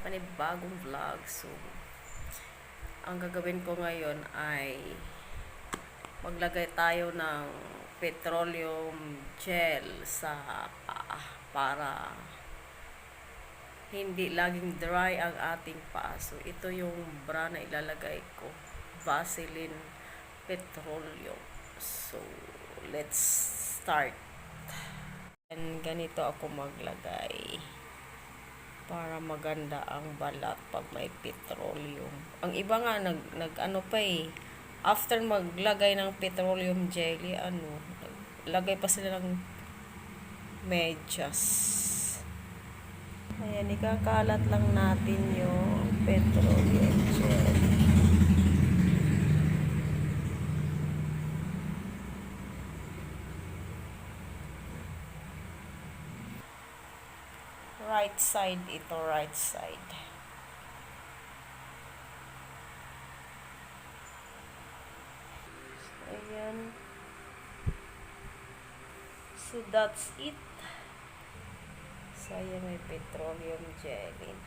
panibagong vlog. So, ang gagawin ko ngayon ay maglagay tayo ng petroleum gel sa paa para hindi laging dry ang ating paa. So, ito yung bra na ilalagay ko. Vaseline Petroleum. So, let's start. And ganito ako maglagay para maganda ang balat pag may petroleum. Ang iba nga nag, nag ano pa eh after maglagay ng petroleum jelly ano lagay pa sila ng medyas. Ayan, ikakalat lang natin yung petroleum jelly. Right side ito, right side. Ayan. So, that's it. So, ayan may petroleum jelly.